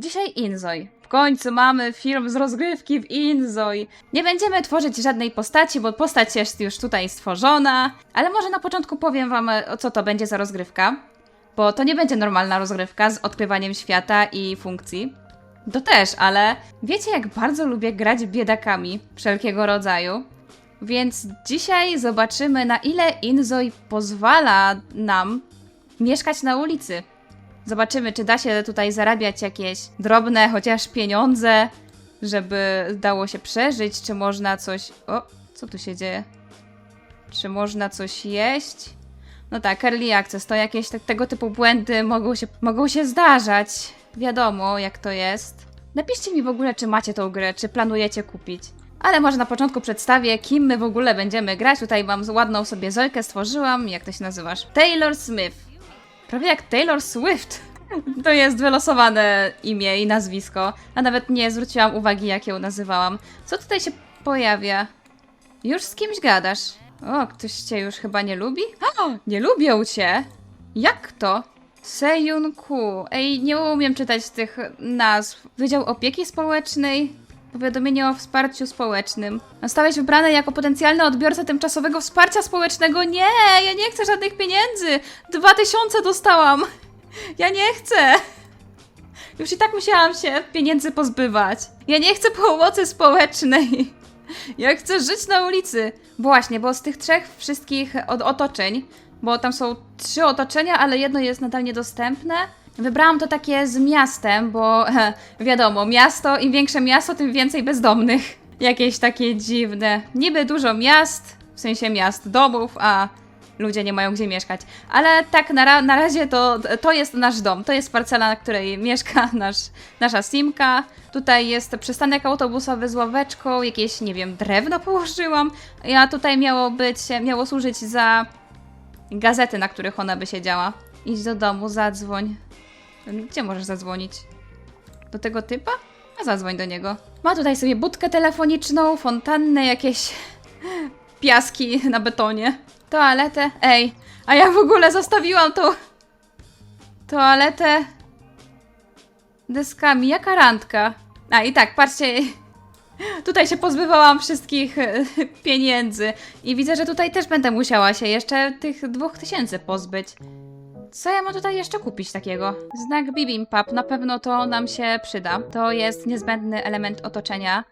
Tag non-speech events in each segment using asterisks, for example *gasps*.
Dzisiaj Inzoi. W końcu mamy film z rozgrywki w Inzoi. Nie będziemy tworzyć żadnej postaci, bo postać jest już tutaj stworzona, ale może na początku powiem wam, e, co to będzie za rozgrywka. Bo to nie będzie normalna rozgrywka z odkrywaniem świata i funkcji. To też, ale wiecie, jak bardzo lubię grać biedakami wszelkiego rodzaju. Więc dzisiaj zobaczymy, na ile Inzoi pozwala nam mieszkać na ulicy. Zobaczymy, czy da się tutaj zarabiać jakieś drobne, chociaż pieniądze, żeby dało się przeżyć, czy można coś. O, co tu się dzieje? Czy można coś jeść? No tak, early access to jakieś te, tego typu błędy mogą się, mogą się zdarzać. Wiadomo, jak to jest. Napiszcie mi w ogóle, czy macie tą grę, czy planujecie kupić. Ale może na początku przedstawię, kim my w ogóle będziemy grać. Tutaj mam ładną sobie Zojkę stworzyłam. Jak to się nazywasz? Taylor Smith. Prawie jak Taylor Swift. To jest wylosowane imię i nazwisko, a nawet nie zwróciłam uwagi, jak ją nazywałam. Co tutaj się pojawia? Już z kimś gadasz. O, ktoś cię już chyba nie lubi? O, nie lubią cię? Jak to? Sejun Ku. Ej, nie umiem czytać tych nazw. Wydział Opieki Społecznej? Powiadomienie o wsparciu społecznym. Zostałeś wybrany jako potencjalny odbiorca tymczasowego wsparcia społecznego. Nie, ja nie chcę żadnych pieniędzy. Dwa tysiące dostałam. Ja nie chcę. Już i tak musiałam się pieniędzy pozbywać. Ja nie chcę pomocy społecznej. Ja chcę żyć na ulicy. Właśnie, bo z tych trzech wszystkich od otoczeń, bo tam są trzy otoczenia, ale jedno jest nadal niedostępne. Wybrałam to takie z miastem, bo *laughs* wiadomo, miasto, im większe miasto, tym więcej bezdomnych. Jakieś takie dziwne. Niby dużo miast, w sensie miast, domów, a ludzie nie mają gdzie mieszkać. Ale tak na, ra na razie to, to jest nasz dom. To jest parcela, na której mieszka *laughs* nasz, nasza Simka. Tutaj jest przystanek autobusowy z ławeczką, jakieś, nie wiem, drewno położyłam. Ja tutaj miało być, miało służyć za gazety, na których ona by siedziała. Idź do domu, zadzwoń. Gdzie możesz zadzwonić? Do tego typa? A zadzwoń do niego. Ma tutaj sobie budkę telefoniczną, fontannę, jakieś *laughs* piaski na betonie. Toaletę. Ej, a ja w ogóle zostawiłam tą toaletę deskami. Jaka randka? A i tak, patrzcie. *laughs* Tutaj się pozbywałam wszystkich *laughs* pieniędzy. I widzę, że tutaj też będę musiała się jeszcze tych dwóch tysięcy pozbyć. Co ja mam tutaj jeszcze kupić takiego? Znak bibimbap, na pewno to nam się przyda. To jest niezbędny element otoczenia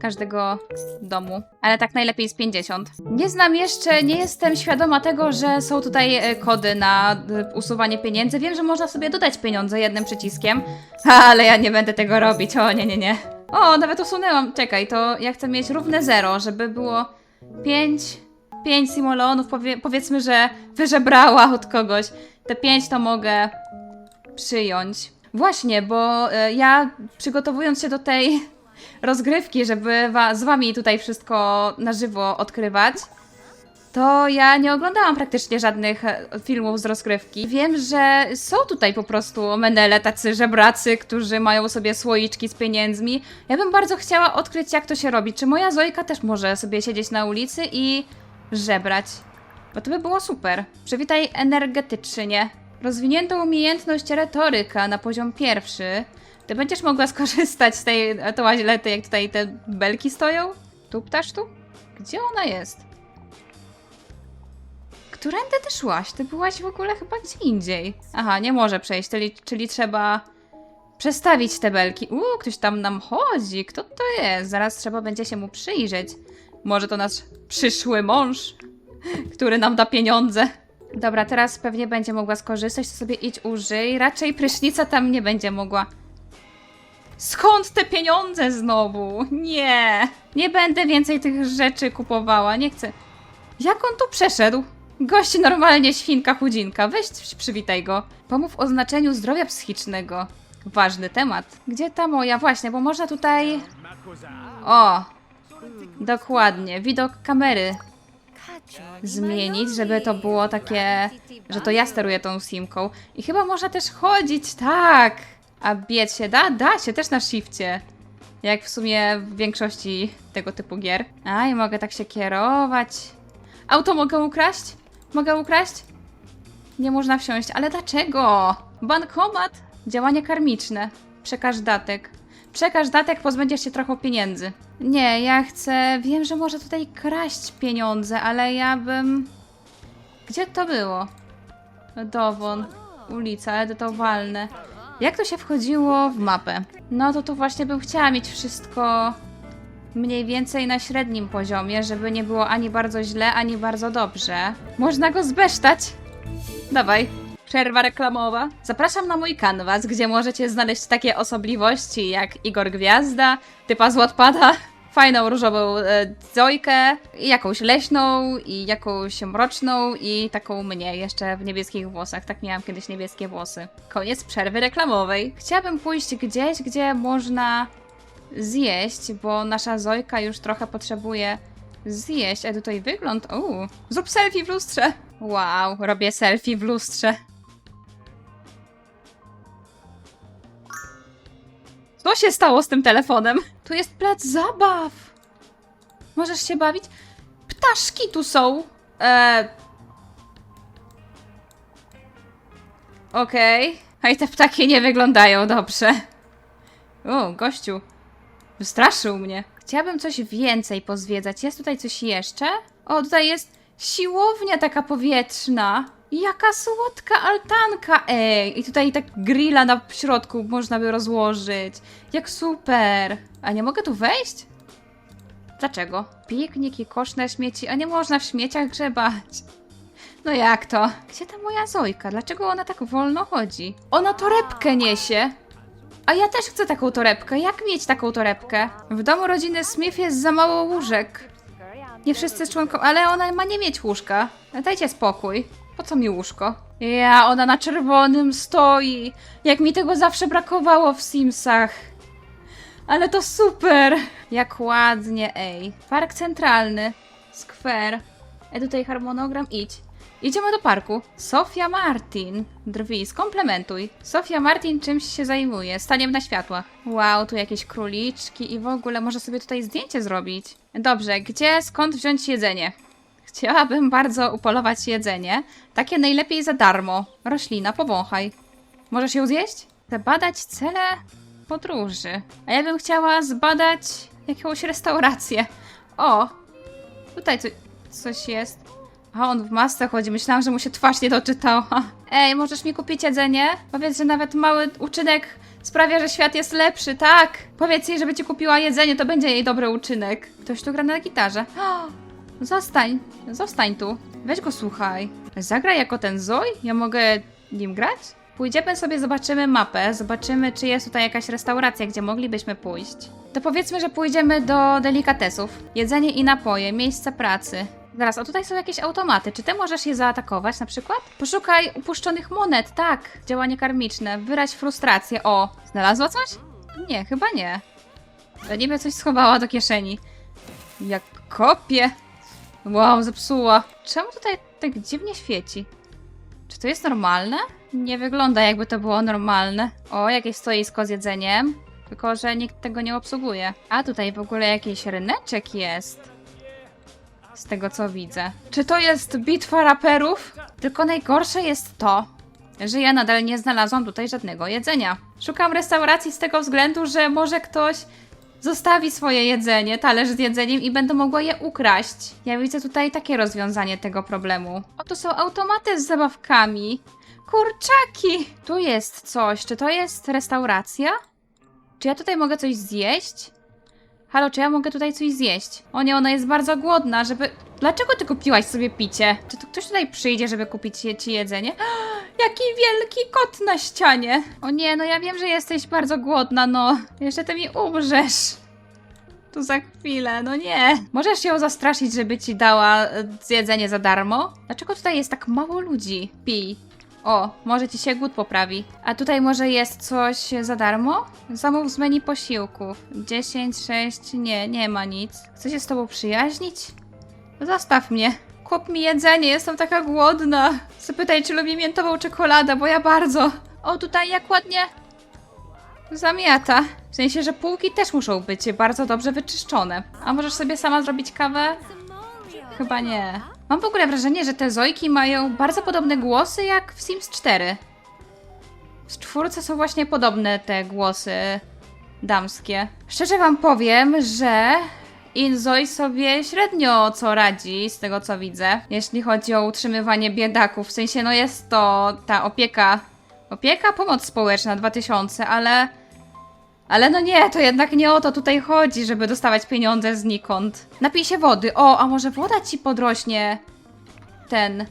każdego domu, ale tak najlepiej z 50. Nie znam jeszcze, nie jestem świadoma tego, że są tutaj e, kody na e, usuwanie pieniędzy. Wiem, że można sobie dodać pieniądze jednym przyciskiem, *laughs* ale ja nie będę tego robić. O, nie, nie, nie. O, nawet usunęłam. Czekaj, to ja chcę mieć równe zero, żeby było 5, 5 simoleonów, powie, powiedzmy, że wyżebrała od kogoś. Te 5 to mogę przyjąć. Właśnie, bo e, ja przygotowując się do tej *laughs* rozgrywki, żeby wa z wami tutaj wszystko na żywo odkrywać, to ja nie oglądałam praktycznie żadnych e, filmów z rozgrywki. Wiem, że są tutaj po prostu menele, tacy żebracy, którzy mają sobie słoiczki z pieniędzmi. Ja bym bardzo chciała odkryć, jak to się robi. Czy moja Zojka też może sobie siedzieć na ulicy i żebrać? Bo to by było super. Przywitaj energetycznie. Rozwiniętą umiejętność retoryka na poziom pierwszy. Ty będziesz mogła *laughs* skorzystać z tej toalety, jak tutaj te belki stoją? Tu ptasz tu? Gdzie ona jest? Którędy ty szłaś? Ty byłaś w ogóle chyba gdzie indziej. Aha, nie może przejść, czyli, czyli trzeba przestawić te belki. Uuu, ktoś tam nam chodzi. Kto to jest? Zaraz trzeba będzie się mu przyjrzeć. Może to nasz przyszły mąż, który nam da pieniądze. Dobra, teraz pewnie będzie mogła skorzystać, to sobie idź użyj. Raczej prysznica tam nie będzie mogła. Skąd te pieniądze znowu? Nie! Nie będę więcej tych rzeczy kupowała, nie chcę. Jak on tu przeszedł? Gość normalnie świnka chudzinka. Weź przywitaj go. Pomów o znaczeniu zdrowia psychicznego. Ważny temat. Gdzie ta moja? Właśnie, bo można tutaj... O! Dokładnie. Widok kamery zmienić, żeby to było takie, że to ja steruję tą simką. I chyba można też chodzić, tak! A biec się da? Da się też na shifcie. Jak w sumie w większości tego typu gier. A, i mogę tak się kierować. Auto mogę ukraść? Mogę ukraść? Nie można wsiąść, ale dlaczego? Bankomat? Działanie karmiczne. Przekaż datek. Przekaż datek, pozbędziesz się trochę pieniędzy. Nie, ja chcę. Wiem, że może tutaj kraść pieniądze, ale ja bym. Gdzie to było? Dowon, ulica, edytowalne. Jak to się wchodziło w mapę? No to tu właśnie bym chciała mieć wszystko mniej więcej na średnim poziomie, żeby nie było ani bardzo źle, ani bardzo dobrze. Można go zbesztać. Dawaj. Przerwa reklamowa. Zapraszam na mój kanwas, gdzie możecie znaleźć takie osobliwości jak Igor Gwiazda, typa z Wattpada, *laughs* fajną różową e, Zojkę, i jakąś leśną, i jakąś mroczną, i taką mnie jeszcze w niebieskich włosach. Tak miałam kiedyś niebieskie włosy. Koniec przerwy reklamowej. Chciałabym pójść gdzieś, gdzie można zjeść, bo nasza Zojka już trochę potrzebuje zjeść. A tutaj wygląd. Uuu, zrób selfie w lustrze. Wow, robię selfie w lustrze. Co się stało z tym telefonem? Tu jest plac zabaw. Możesz się bawić? Ptaszki tu są. Eee... Okej. A i te ptaki nie wyglądają dobrze. O, gościu. Wystraszył mnie. Chciałabym coś więcej pozwiedzać. Jest tutaj coś jeszcze? O, tutaj jest siłownia taka powietrzna. Jaka słodka altanka, ej! I tutaj tak grilla na środku można by rozłożyć. Jak super! A nie mogę tu wejść? Dlaczego? Piknik i koszne śmieci, a nie można w śmieciach grzebać. No jak to? Gdzie ta moja Zojka? Dlaczego ona tak wolno chodzi? Ona torebkę niesie! A ja też chcę taką torebkę. Jak mieć taką torebkę? W domu rodziny Smith jest za mało łóżek. Nie wszyscy członkowie, ale ona ma nie mieć łóżka. Dajcie spokój. Po co mi łóżko? Ja, ona na czerwonym stoi. Jak mi tego zawsze brakowało w Simsach. Ale to super! Jak ładnie, ej. Park centralny. Skwer. E tutaj harmonogram, idź. Idziemy do parku. Sofia Martin. Drwi, skomplementuj. Sofia Martin czymś się zajmuje, staniem na światłach. Wow, tu jakieś króliczki i w ogóle może sobie tutaj zdjęcie zrobić. Dobrze, gdzie, skąd wziąć jedzenie? Chciałabym bardzo upolować jedzenie. Takie najlepiej za darmo. Roślina, powąchaj. Możesz ją zjeść? Chcę badać cele podróży. A ja bym chciała zbadać jakąś restaurację. O, tutaj co, coś jest. A on w masce chodzi. Myślałam, że mu się twarz nie doczytała. *laughs* Ej, możesz mi kupić jedzenie? Powiedz, że nawet mały uczynek sprawia, że świat jest lepszy, tak? Powiedz jej, żeby ci kupiła jedzenie, to będzie jej dobry uczynek. Ktoś tu gra na gitarze. *gasps* O, zostań, zostań tu. Weź go słuchaj. Zagraj jako ten Zoj? Ja mogę nim grać? Pójdziemy sobie, zobaczymy mapę, zobaczymy, czy jest tutaj jakaś restauracja, gdzie moglibyśmy pójść. To powiedzmy, że pójdziemy do delikatesów. Jedzenie i napoje, miejsce pracy. Zaraz, a tutaj są jakieś automaty. Czy ty możesz je zaatakować na przykład? Poszukaj upuszczonych monet, tak. Działanie karmiczne. Wyraź frustrację. O, znalazła coś? Nie, chyba nie. To niby coś schowała do kieszeni. Jak kopie. Wow, zepsuła. Czemu tutaj tak dziwnie świeci? Czy to jest normalne? Nie wygląda jakby to było normalne. O, jakieś stoisko z jedzeniem. Tylko, że nikt tego nie obsługuje. A tutaj w ogóle jakiś ryneczek jest. Z tego co widzę. Czy to jest bitwa raperów? Tylko najgorsze jest to, że ja nadal nie znalazłam tutaj żadnego jedzenia. Szukam restauracji z tego względu, że może ktoś zostawi swoje jedzenie, talerz z jedzeniem i będę mogła je ukraść. Ja widzę tutaj takie rozwiązanie tego problemu. O, tu są automaty z zabawkami. Kurczaki! Tu jest coś. Czy to jest restauracja? Czy ja tutaj mogę coś zjeść? Halo, czy ja mogę tutaj coś zjeść? O nie, ona jest bardzo głodna, żeby... Dlaczego ty kupiłaś sobie picie? Czy tu ktoś tutaj przyjdzie, żeby kupić ci jedzenie? *gasps* Jaki wielki kot na ścianie! O nie, no ja wiem, że jesteś bardzo głodna, no. Jeszcze ty mi umrzesz. Tu za chwilę, no nie. Możesz ją zastraszyć, żeby ci dała e, jedzenie za darmo? Dlaczego tutaj jest tak mało ludzi? Pij. O, może ci się głód poprawi. A tutaj może jest coś za darmo? Zamów z menu posiłków. 10, 6, nie, nie ma nic. Chcę się z tobą przyjaźnić? Zostaw mnie. Kup mi jedzenie, jestem taka głodna. Zapytaj, czy lubi miętową czekoladę, bo ja bardzo. O, tutaj jak ładnie zamiata. W sensie, że półki też muszą być bardzo dobrze wyczyszczone. A możesz sobie sama zrobić kawę? Chyba nie. Mam w ogóle wrażenie, że te Zojki mają bardzo podobne głosy jak w Sims 4. W czwórce są właśnie podobne te głosy damskie. Szczerze wam powiem, że Inzoi sobie średnio co radzi, z tego co widzę, jeśli chodzi o utrzymywanie biedaków. W sensie, no jest to ta opieka, opieka, pomoc społeczna 2000, ale... Ale no nie, to jednak nie o to tutaj chodzi, żeby dostawać pieniądze znikąd. Napij się wody. O, a może woda ci podrośnie ten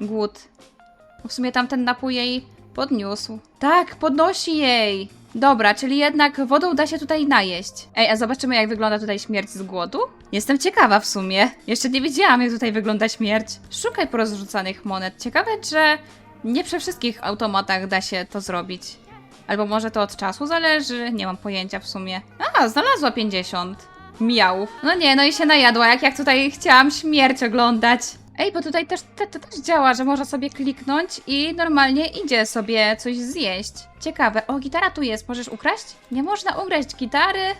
głód. W sumie tamten napój jej podniósł. Tak, podnosi jej. Dobra, czyli jednak wodą da się tutaj najeść. Ej, a zobaczymy jak wygląda tutaj śmierć z głodu? Jestem ciekawa w sumie. Jeszcze nie wiedziałam jak tutaj wygląda śmierć. Szukaj porozrzucanych monet. Ciekawe, że nie przy wszystkich automatach da się to zrobić. Albo może to od czasu zależy? Nie mam pojęcia w sumie. A, znalazła 50. Miałów. No nie, no i się najadła, jak, jak tutaj chciałam śmierć oglądać. Ej, bo tutaj też, te, też działa, że można sobie kliknąć i normalnie idzie sobie coś zjeść. Ciekawe. O, gitara tu jest. Możesz ukraść? Nie można ukraść gitary.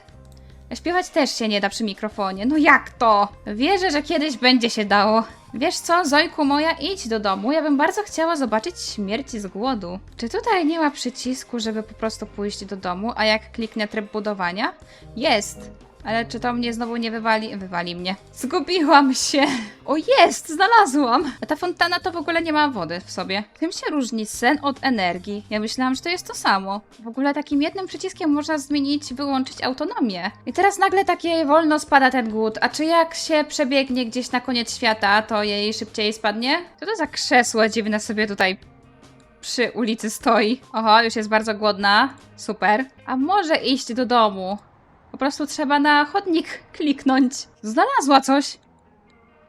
Śpiewać też się nie da przy mikrofonie. No jak to? Wierzę, że kiedyś będzie się dało. Wiesz co, Zojku moja, idź do domu. Ja bym bardzo chciała zobaczyć śmierci z głodu. Czy tutaj nie ma przycisku, żeby po prostu pójść do domu, a jak kliknę tryb budowania? Jest! Ale czy to mnie znowu nie wywali? Wywali mnie. Zgubiłam się! O jest! Znalazłam! A ta fontana to w ogóle nie ma wody w sobie. Tym się różni sen od energii. Ja myślałam, że to jest to samo. W ogóle takim jednym przyciskiem można zmienić, wyłączyć autonomię. I teraz nagle takie wolno spada ten głód. A czy jak się przebiegnie gdzieś na koniec świata, to jej szybciej spadnie? Co to za krzesło dziwne sobie tutaj przy ulicy stoi? Oho, już jest bardzo głodna. Super. A może iść do domu? Po prostu trzeba na chodnik kliknąć. Znalazła coś.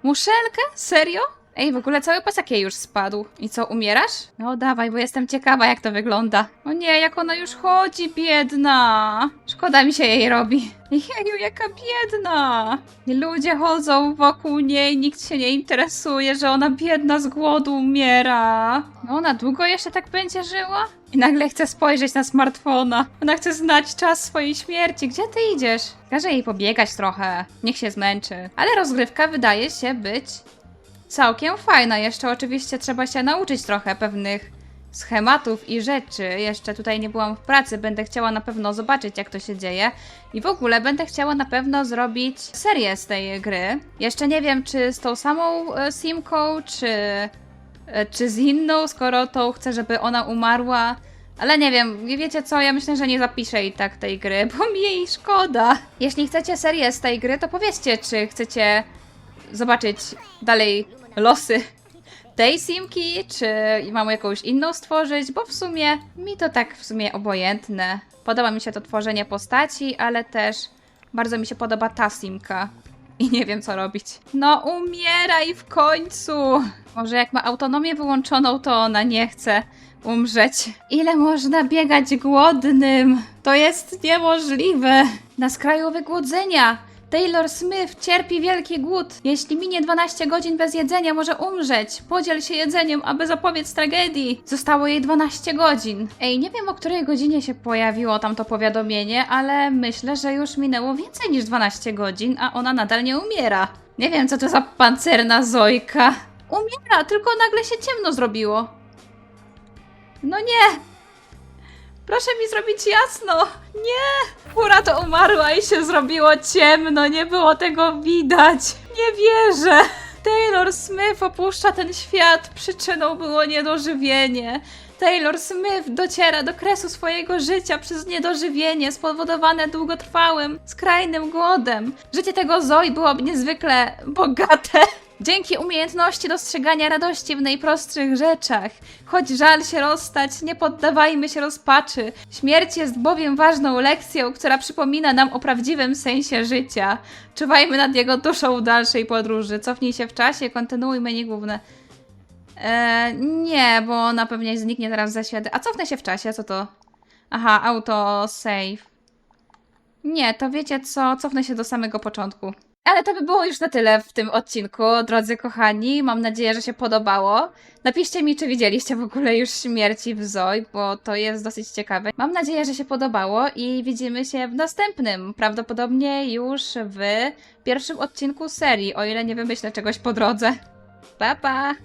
Muszelkę? Serio? Ej, w ogóle cały pasek jej już spadł. I co, umierasz? No dawaj, bo jestem ciekawa, jak to wygląda. O nie, jak ona już chodzi, biedna. Szkoda mi się jej robi. *laughs* Jeju, jaka biedna. I ludzie chodzą wokół niej, nikt się nie interesuje, że ona biedna z głodu umiera. No ona długo jeszcze tak będzie żyła? I nagle chce spojrzeć na smartfona. Ona chce znać czas swojej śmierci. Gdzie ty idziesz? Każe jej pobiegać trochę. Niech się zmęczy. Ale rozgrywka wydaje się być całkiem fajna. Jeszcze oczywiście trzeba się nauczyć trochę pewnych schematów i rzeczy. Jeszcze tutaj nie byłam w pracy, będę chciała na pewno zobaczyć, jak to się dzieje. I w ogóle będę chciała na pewno zrobić serię z tej gry. Jeszcze nie wiem, czy z tą samą e, Simką, czy, e, czy z inną, skoro tą chcę, żeby ona umarła. Ale nie wiem, wiecie co, ja myślę, że nie zapiszę i tak tej gry, bo mi jej szkoda. Jeśli chcecie serię z tej gry, to powiedzcie, czy chcecie zobaczyć dalej losy tej simki, czy mam jakąś inną stworzyć, bo w sumie mi to tak w sumie obojętne. Podoba mi się to tworzenie postaci, ale też bardzo mi się podoba ta simka. *laughs* I nie wiem co robić. No umieraj w końcu! Może jak ma autonomię wyłączoną, to ona nie chce umrzeć. Ile można biegać głodnym? To jest niemożliwe. Na skraju wygłodzenia. Taylor Smith cierpi wielki głód. Jeśli minie 12 godzin bez jedzenia, może umrzeć. Podziel się jedzeniem, aby zapobiec tragedii. Zostało jej 12 godzin. Ej, nie wiem o której godzinie się pojawiło tamto powiadomienie, ale myślę, że już minęło więcej niż 12 godzin, a ona nadal nie umiera. Nie wiem, co to za pancerna Zojka. Umiera, tylko nagle się ciemno zrobiło. No nie! Proszę mi zrobić jasno! Nie! Fura to umarła i się zrobiło ciemno, nie było tego widać. Nie wierzę! Taylor Smith opuszcza ten świat, przyczyną było niedożywienie. Taylor Smith dociera do kresu swojego życia przez niedożywienie spowodowane długotrwałym, skrajnym głodem. Życie tego Zoe byłoby niezwykle bogate. Dzięki umiejętności dostrzegania radości w najprostszych rzeczach. Choć żal się rozstać, nie poddawajmy się rozpaczy. Śmierć jest bowiem ważną lekcją, która przypomina nam o prawdziwym sensie życia. Czuwajmy nad jego duszą w dalszej podróży. Cofnij się w czasie, kontynuuj menu główne. Eee, nie, bo ona pewnie zniknie teraz ze świata. A cofnę się w czasie, co to? Aha, auto save. Nie, to wiecie co, cofnę się do samego początku. Ale to by było już na tyle w tym odcinku, drodzy kochani. Mam nadzieję, że się podobało. Napiszcie mi, czy widzieliście w ogóle już śmierci w Zoi, bo to jest dosyć ciekawe. Mam nadzieję, że się podobało i widzimy się w następnym. Prawdopodobnie już w pierwszym odcinku serii, o ile nie wymyślę czegoś po drodze. Pa, pa!